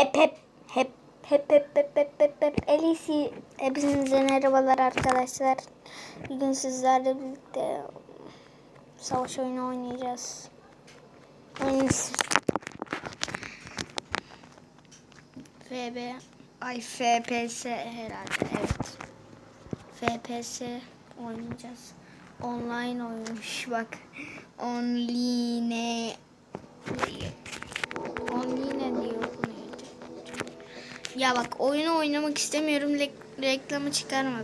Hep hep hep hep hep hep hep hep hep Elisi hepinize merhabalar arkadaşlar. Bugün sizlerle birlikte savaş oyunu oynayacağız. Oynayacağız. FB ay FPS herhalde evet. FPS oynayacağız. Online oyunmuş bak. Online Ya bak oyunu oynamak istemiyorum. Rek- reklamı çıkarma.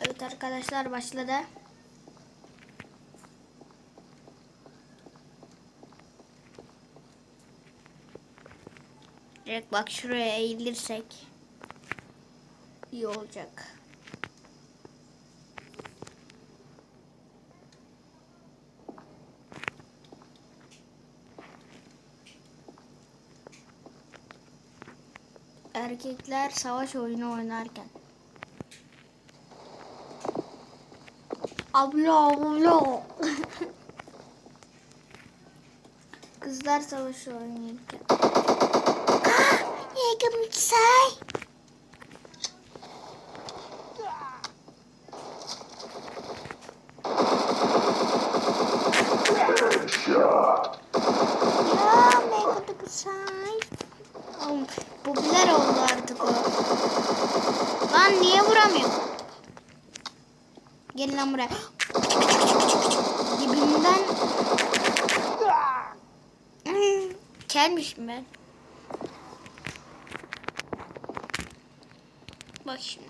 Evet arkadaşlar başladı. Direkt bak şuraya eğilirsek iyi olacak. Erkekler savaş oyunu oynarken. Abla abla. Kızlar savaş oynarken. Ah, yedim say. Ya mega say. Oğlum, popüler oldu artık o. Lan niye vuramıyor? Gel lan buraya. Dibimden Kelmişim ben. Bak şimdi.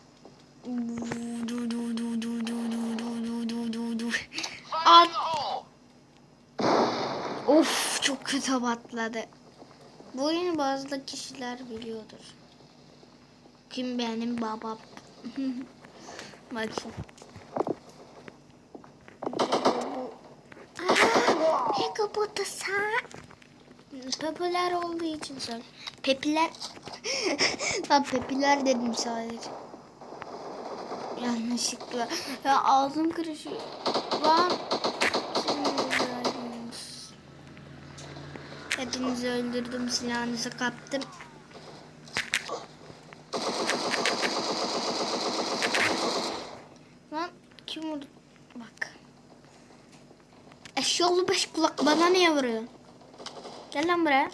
Du, du, du, du, du, du, du, du, du, du. At. Of çok kötü patladı. Bu oyunu bazı kişiler biliyordur. Kim benim babam. Bak şimdi. Ne kapattı Popüler olduğu için söyle. Pepiler. Lan pepiler dedim sadece. Yanlışlıkla. Ya ağzım kırışıyor. Lan. Hepinizi öldürdüm. Silahınızı kaptım. Lan kim vurdu? Bak. Eşyolu beş kulak bana niye vuruyorsun? Gel lan buraya.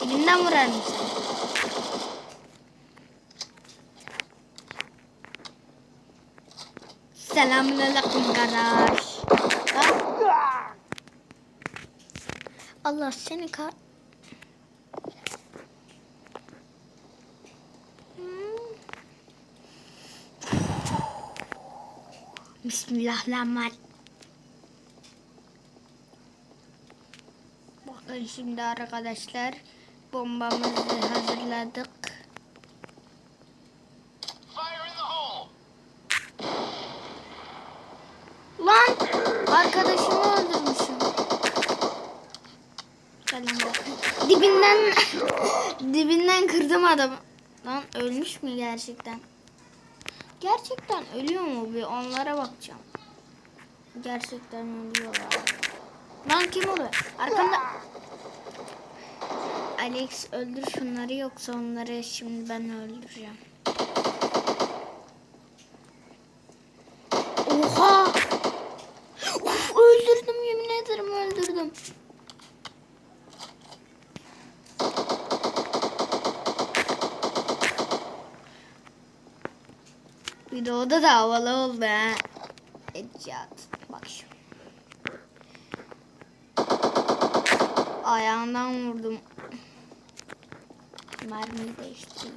Elimden vurar mısın? Selamünaleyküm kardeş. Allah seni kah... Bismillahirrahmanirrahim. Bakın şimdi arkadaşlar bombamızı hazırladık. Lan arkadaşımı öldürmüşüm. Selam bakın. Dibinden dibinden kırdım adamı. Lan ölmüş mü gerçekten? Gerçekten ölüyor mu bir onlara bakacağım. Gerçekten ölüyorlar. Lan kim oluyor? Arkanda. Alex öldür şunları yoksa onları şimdi ben öldüreceğim. Oha! Uf, öldürdüm yemin ederim öldürdüm. Videoda da havalı oldu ha. Headshot. Bak şu. Ayağından vurdum. Mermiyi değiştirdim.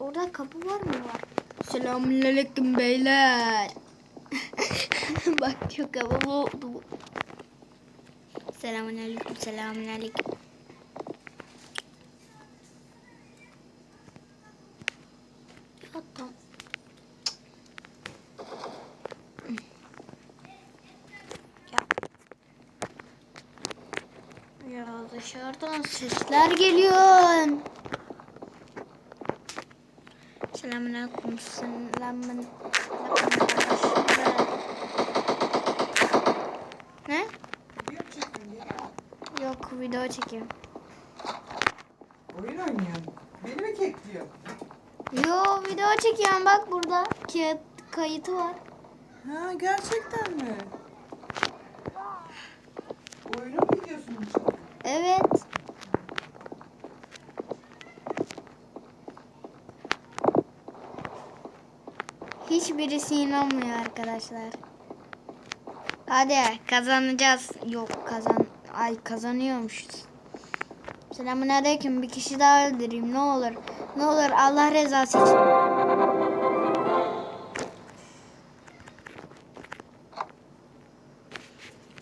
Orada kapı var mı var? Selamünaleyküm beyler. Bak çok havalı oldu bu. Selamünaleyküm, selamünaleyküm. Ya tam. Ya. Dışarıdan sesler geliyor. Selamünaleyküm. Selamün. Ne? Yok video çekiyorum. Oyun oynuyorum. Beni mi kekliyor? Yo video çekiyorum bak burada. Kağıt kayıtı var. Ha gerçekten mi? Videosunu mu çekiyorsun? Evet. Hiçbirisi inanmıyor arkadaşlar. Hadi kazanacağız. Yok kazan. Ay kazanıyormuşuz. Selamünaleyküm. Bir kişi daha öldüreyim ne olur. Ne olur Allah rızası için.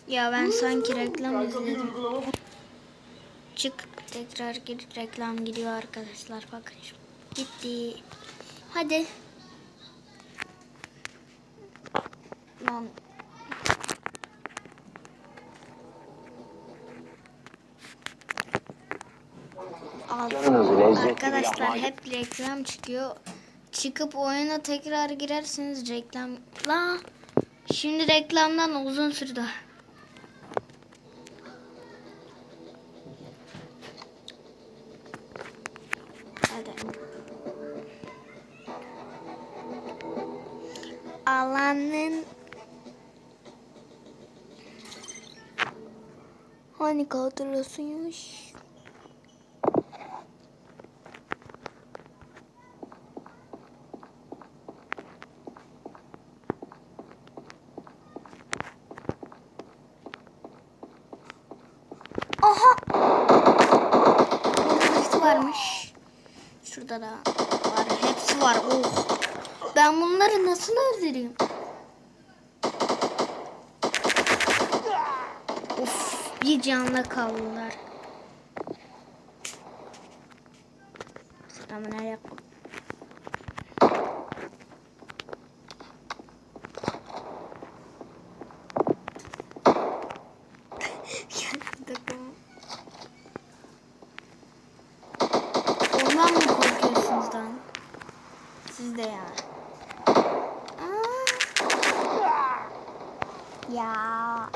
Ya ben sanki reklam izledim. Çık tekrar gir reklam gidiyor arkadaşlar bakın. Gitti. Hadi. Al. Arkadaşlar hep reklam çıkıyor. Çıkıp oyuna tekrar girersiniz reklam. La. Şimdi reklamdan uzun sürdü. Hadi. Alanın Hani kaldırıyorsunuz? Aha! Hepsi varmış. Şurada da var. Hepsi var. Oh. Ben bunları nasıl öldüreyim? Of, bir canla kaldılar. Selamünaleyküm. Ondan mı korkuyorsunuz lan? Siz de ya. Aa. Ya.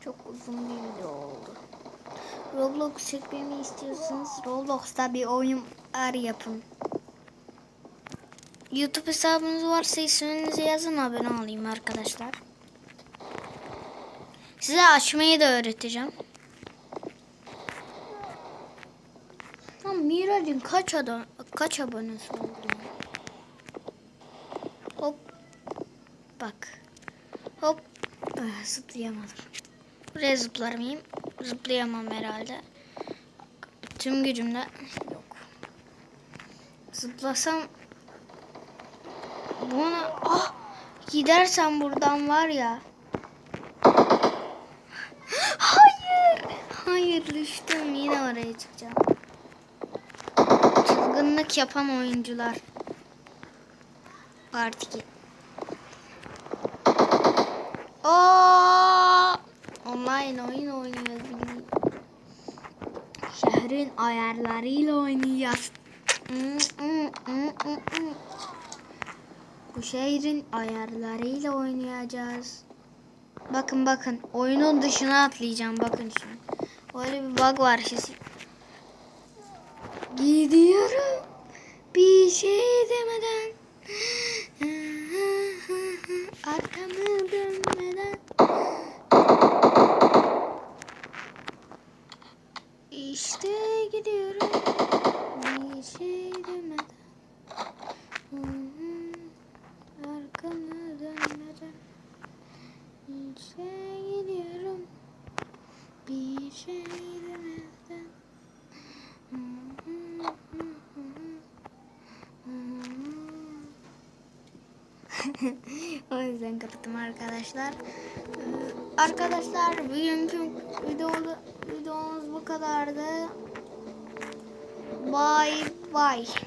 Çok uzun bir video oldu. Roblox çekmemi istiyorsanız Roblox'ta bir oyun ar yapın. YouTube hesabınız varsa isminizi yazın abone olayım arkadaşlar. Size açmayı da öğreteceğim. Lan Mirac'ın kaç adam kaç abonesi oldu? Hop. Bak. Hop. Ah, zıplayamadım. Buraya zıplar mıyım? Zıplayamam herhalde. Tüm gücümle yok. Zıplasam buna ah gidersem buradan var ya. Hayır. Hayır düştüm yine oraya çıkacağım. Çılgınlık yapan oyuncular. Part 2. Oo! Online oyun oynuyoruz. Şehrin ayarlarıyla oynayacağız. Bu şehrin ayarlarıyla oynayacağız. Bakın bakın oyunun dışına atlayacağım bakın şimdi. Öyle bir bug var şimdi. Gidiyorum bir şey demeden arkamı dönmeden İşte gidiyorum. Bir şey demeden. Arkamı dönmeden. İşte gidiyorum. Bir şey demeden. O yüzden kapattım arkadaşlar. Ee, Arkadaşlar bugünkü videoda, bu kadardı. Bye bye.